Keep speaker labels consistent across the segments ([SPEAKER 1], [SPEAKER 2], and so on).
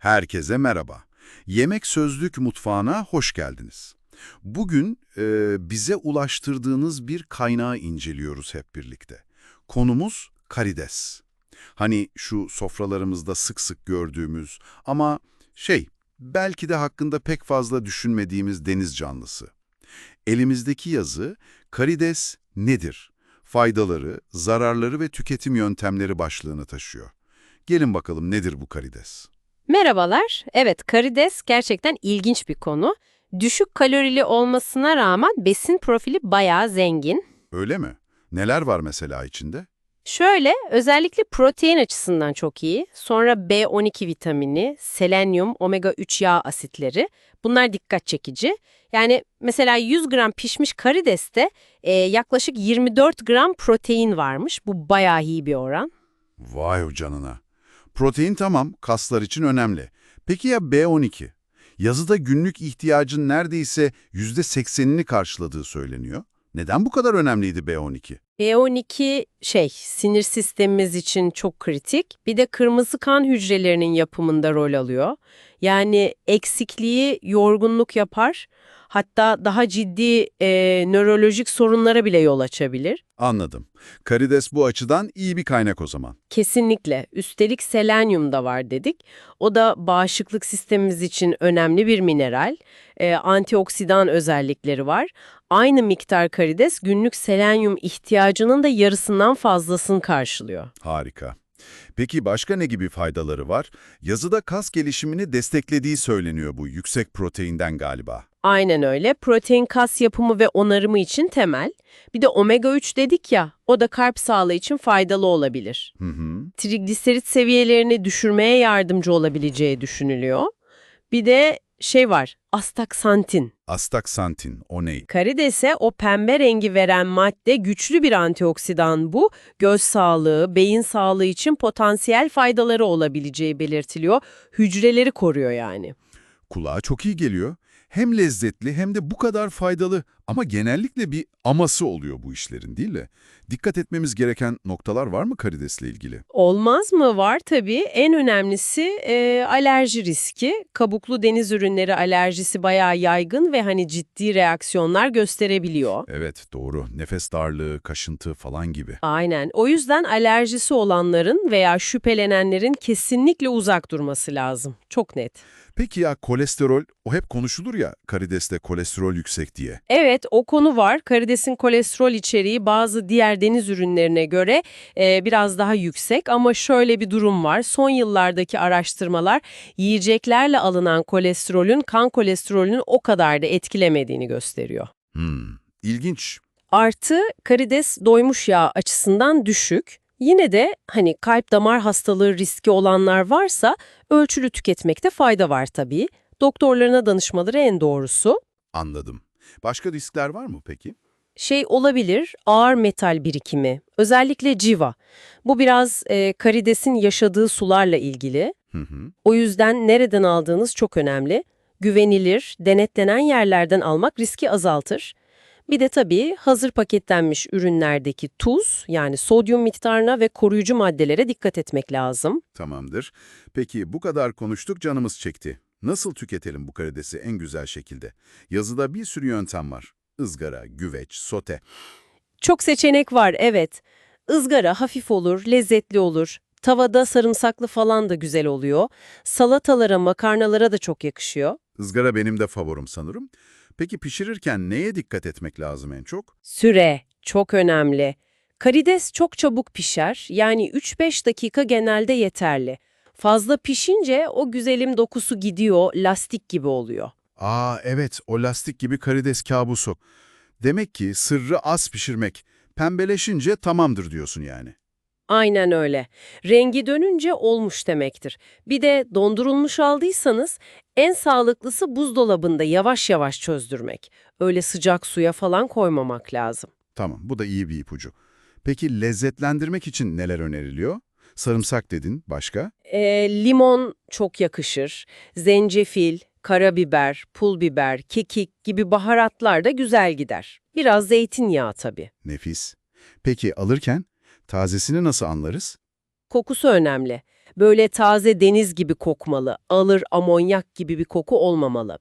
[SPEAKER 1] Herkese merhaba. Yemek Sözlük Mutfağı'na hoş geldiniz. Bugün e, bize ulaştırdığınız bir kaynağı inceliyoruz hep birlikte. Konumuz karides. Hani şu sofralarımızda sık sık gördüğümüz ama şey, belki de hakkında pek fazla düşünmediğimiz deniz canlısı. Elimizdeki yazı karides nedir? Faydaları, zararları ve tüketim yöntemleri başlığını taşıyor. Gelin bakalım nedir bu karides?
[SPEAKER 2] Merhabalar. Evet, karides gerçekten ilginç bir konu. Düşük kalorili olmasına rağmen besin profili bayağı zengin.
[SPEAKER 1] Öyle mi? Neler var mesela içinde?
[SPEAKER 2] Şöyle, özellikle protein açısından çok iyi. Sonra B12 vitamini, selenyum, omega-3 yağ asitleri. Bunlar dikkat çekici. Yani mesela 100 gram pişmiş karideste e, yaklaşık 24 gram protein varmış. Bu bayağı iyi bir oran.
[SPEAKER 1] Vay canına. Protein tamam, kaslar için önemli. Peki ya B12? Yazıda günlük ihtiyacın neredeyse %80'ini karşıladığı söyleniyor. Neden bu kadar önemliydi B12?
[SPEAKER 2] B12 şey sinir sistemimiz için çok kritik. Bir de kırmızı kan hücrelerinin yapımında rol alıyor. Yani eksikliği yorgunluk yapar. Hatta daha ciddi e, nörolojik sorunlara bile yol açabilir.
[SPEAKER 1] Anladım. Karides bu açıdan iyi bir kaynak o zaman.
[SPEAKER 2] Kesinlikle. Üstelik selenyum da var dedik. O da bağışıklık sistemimiz için önemli bir mineral. E, antioksidan özellikleri var. Aynı miktar karides günlük selenyum ihtiyacının da yarısından fazlasını karşılıyor.
[SPEAKER 1] Harika. Peki başka ne gibi faydaları var? Yazıda kas gelişimini desteklediği söyleniyor bu yüksek proteinden galiba.
[SPEAKER 2] Aynen öyle. Protein kas yapımı ve onarımı için temel. Bir de omega-3 dedik ya, o da kalp sağlığı için faydalı olabilir.
[SPEAKER 1] Hı hı.
[SPEAKER 2] Trigliserit seviyelerini düşürmeye yardımcı olabileceği düşünülüyor. Bir de şey var, astaksantin.
[SPEAKER 1] Astaksantin, o ne?
[SPEAKER 2] Karidese o pembe rengi veren madde güçlü bir antioksidan bu. Göz sağlığı, beyin sağlığı için potansiyel faydaları olabileceği belirtiliyor. Hücreleri koruyor yani.
[SPEAKER 1] Kulağa çok iyi geliyor. Hem lezzetli hem de bu kadar faydalı ama genellikle bir aması oluyor bu işlerin değil mi? Dikkat etmemiz gereken noktalar var mı karidesle ilgili?
[SPEAKER 2] Olmaz mı? Var tabii. En önemlisi e, alerji riski. Kabuklu deniz ürünleri alerjisi bayağı yaygın ve hani ciddi reaksiyonlar gösterebiliyor.
[SPEAKER 1] Evet doğru. Nefes darlığı, kaşıntı falan gibi.
[SPEAKER 2] Aynen. O yüzden alerjisi olanların veya şüphelenenlerin kesinlikle uzak durması lazım. Çok net.
[SPEAKER 1] Peki ya kolesterol? O hep konuşulur ya karideste kolesterol yüksek diye.
[SPEAKER 2] Evet, o konu var. Karidesin kolesterol içeriği bazı diğer deniz ürünlerine göre e, biraz daha yüksek ama şöyle bir durum var. Son yıllardaki araştırmalar yiyeceklerle alınan kolesterolün kan kolesterolünün o kadar da etkilemediğini gösteriyor.
[SPEAKER 1] Hmm, ilginç.
[SPEAKER 2] Artı karides doymuş yağ açısından düşük. Yine de hani kalp damar hastalığı riski olanlar varsa ölçülü tüketmekte fayda var tabii. Doktorlarına danışmaları en doğrusu.
[SPEAKER 1] Anladım. Başka riskler var mı peki?
[SPEAKER 2] Şey olabilir, ağır metal birikimi, özellikle civa. Bu biraz e, karidesin yaşadığı sularla ilgili.
[SPEAKER 1] Hı hı.
[SPEAKER 2] O yüzden nereden aldığınız çok önemli. Güvenilir, denetlenen yerlerden almak riski azaltır. Bir de tabii hazır paketlenmiş ürünlerdeki tuz, yani sodyum miktarına ve koruyucu maddelere dikkat etmek lazım.
[SPEAKER 1] Tamamdır. Peki bu kadar konuştuk canımız çekti. Nasıl tüketelim bu karidesi en güzel şekilde? Yazıda bir sürü yöntem var. Izgara, güveç, sote.
[SPEAKER 2] Çok seçenek var, evet. Izgara hafif olur, lezzetli olur. Tavada sarımsaklı falan da güzel oluyor. Salatalara, makarnalara da çok yakışıyor.
[SPEAKER 1] Izgara benim de favorim sanırım. Peki pişirirken neye dikkat etmek lazım en çok?
[SPEAKER 2] Süre çok önemli. Karides çok çabuk pişer, yani 3-5 dakika genelde yeterli. Fazla pişince o güzelim dokusu gidiyor, lastik gibi oluyor.
[SPEAKER 1] Aa evet, o lastik gibi karides kabusu. Demek ki sırrı az pişirmek. Pembeleşince tamamdır diyorsun yani.
[SPEAKER 2] Aynen öyle. Rengi dönünce olmuş demektir. Bir de dondurulmuş aldıysanız en sağlıklısı buzdolabında yavaş yavaş çözdürmek. Öyle sıcak suya falan koymamak lazım.
[SPEAKER 1] Tamam, bu da iyi bir ipucu. Peki lezzetlendirmek için neler öneriliyor? Sarımsak dedin, başka?
[SPEAKER 2] E, limon çok yakışır. Zencefil, karabiber, pul biber, kekik gibi baharatlar da güzel gider. Biraz zeytinyağı tabii.
[SPEAKER 1] Nefis. Peki alırken tazesini nasıl anlarız?
[SPEAKER 2] Kokusu önemli. Böyle taze deniz gibi kokmalı, alır amonyak gibi bir koku olmamalı.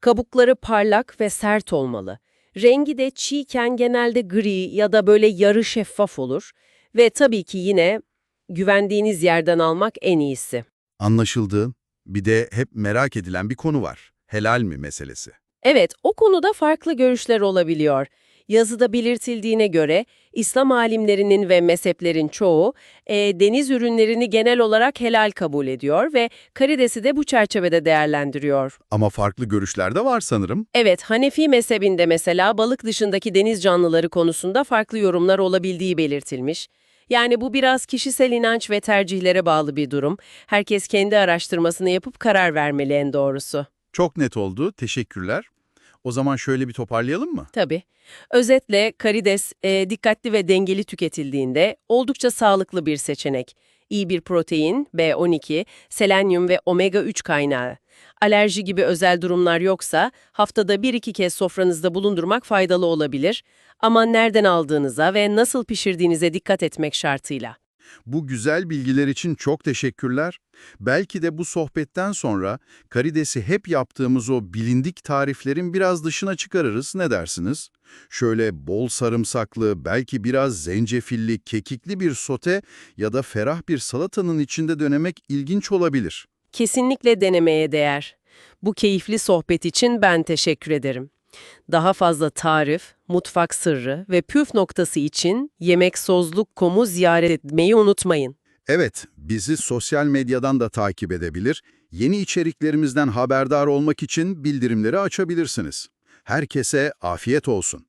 [SPEAKER 2] Kabukları parlak ve sert olmalı. Rengi de çiğken genelde gri ya da böyle yarı şeffaf olur. Ve tabii ki yine güvendiğiniz yerden almak en iyisi.
[SPEAKER 1] Anlaşıldı. Bir de hep merak edilen bir konu var. Helal mi meselesi?
[SPEAKER 2] Evet, o konuda farklı görüşler olabiliyor. Yazıda belirtildiğine göre İslam alimlerinin ve mezheplerin çoğu e, deniz ürünlerini genel olarak helal kabul ediyor ve karidesi de bu çerçevede değerlendiriyor.
[SPEAKER 1] Ama farklı görüşler de var sanırım.
[SPEAKER 2] Evet, Hanefi mezhebinde mesela balık dışındaki deniz canlıları konusunda farklı yorumlar olabildiği belirtilmiş. Yani bu biraz kişisel inanç ve tercihlere bağlı bir durum. Herkes kendi araştırmasını yapıp karar vermeli en doğrusu.
[SPEAKER 1] Çok net oldu. Teşekkürler. O zaman şöyle bir toparlayalım mı?
[SPEAKER 2] Tabii. Özetle karides e, dikkatli ve dengeli tüketildiğinde oldukça sağlıklı bir seçenek. İyi bir protein, B12, selenyum ve omega-3 kaynağı. Alerji gibi özel durumlar yoksa haftada 1-2 kez sofranızda bulundurmak faydalı olabilir. Ama nereden aldığınıza ve nasıl pişirdiğinize dikkat etmek şartıyla.
[SPEAKER 1] Bu güzel bilgiler için çok teşekkürler. Belki de bu sohbetten sonra karidesi hep yaptığımız o bilindik tariflerin biraz dışına çıkarırız. Ne dersiniz? Şöyle bol sarımsaklı, belki biraz zencefilli, kekikli bir sote ya da ferah bir salatanın içinde dönemek ilginç olabilir.
[SPEAKER 2] Kesinlikle denemeye değer. Bu keyifli sohbet için ben teşekkür ederim. Daha fazla tarif, mutfak sırrı ve püf noktası için yemeksozluk.com'u ziyaret etmeyi unutmayın.
[SPEAKER 1] Evet, bizi sosyal medyadan da takip edebilir, yeni içeriklerimizden haberdar olmak için bildirimleri açabilirsiniz. Herkese afiyet olsun.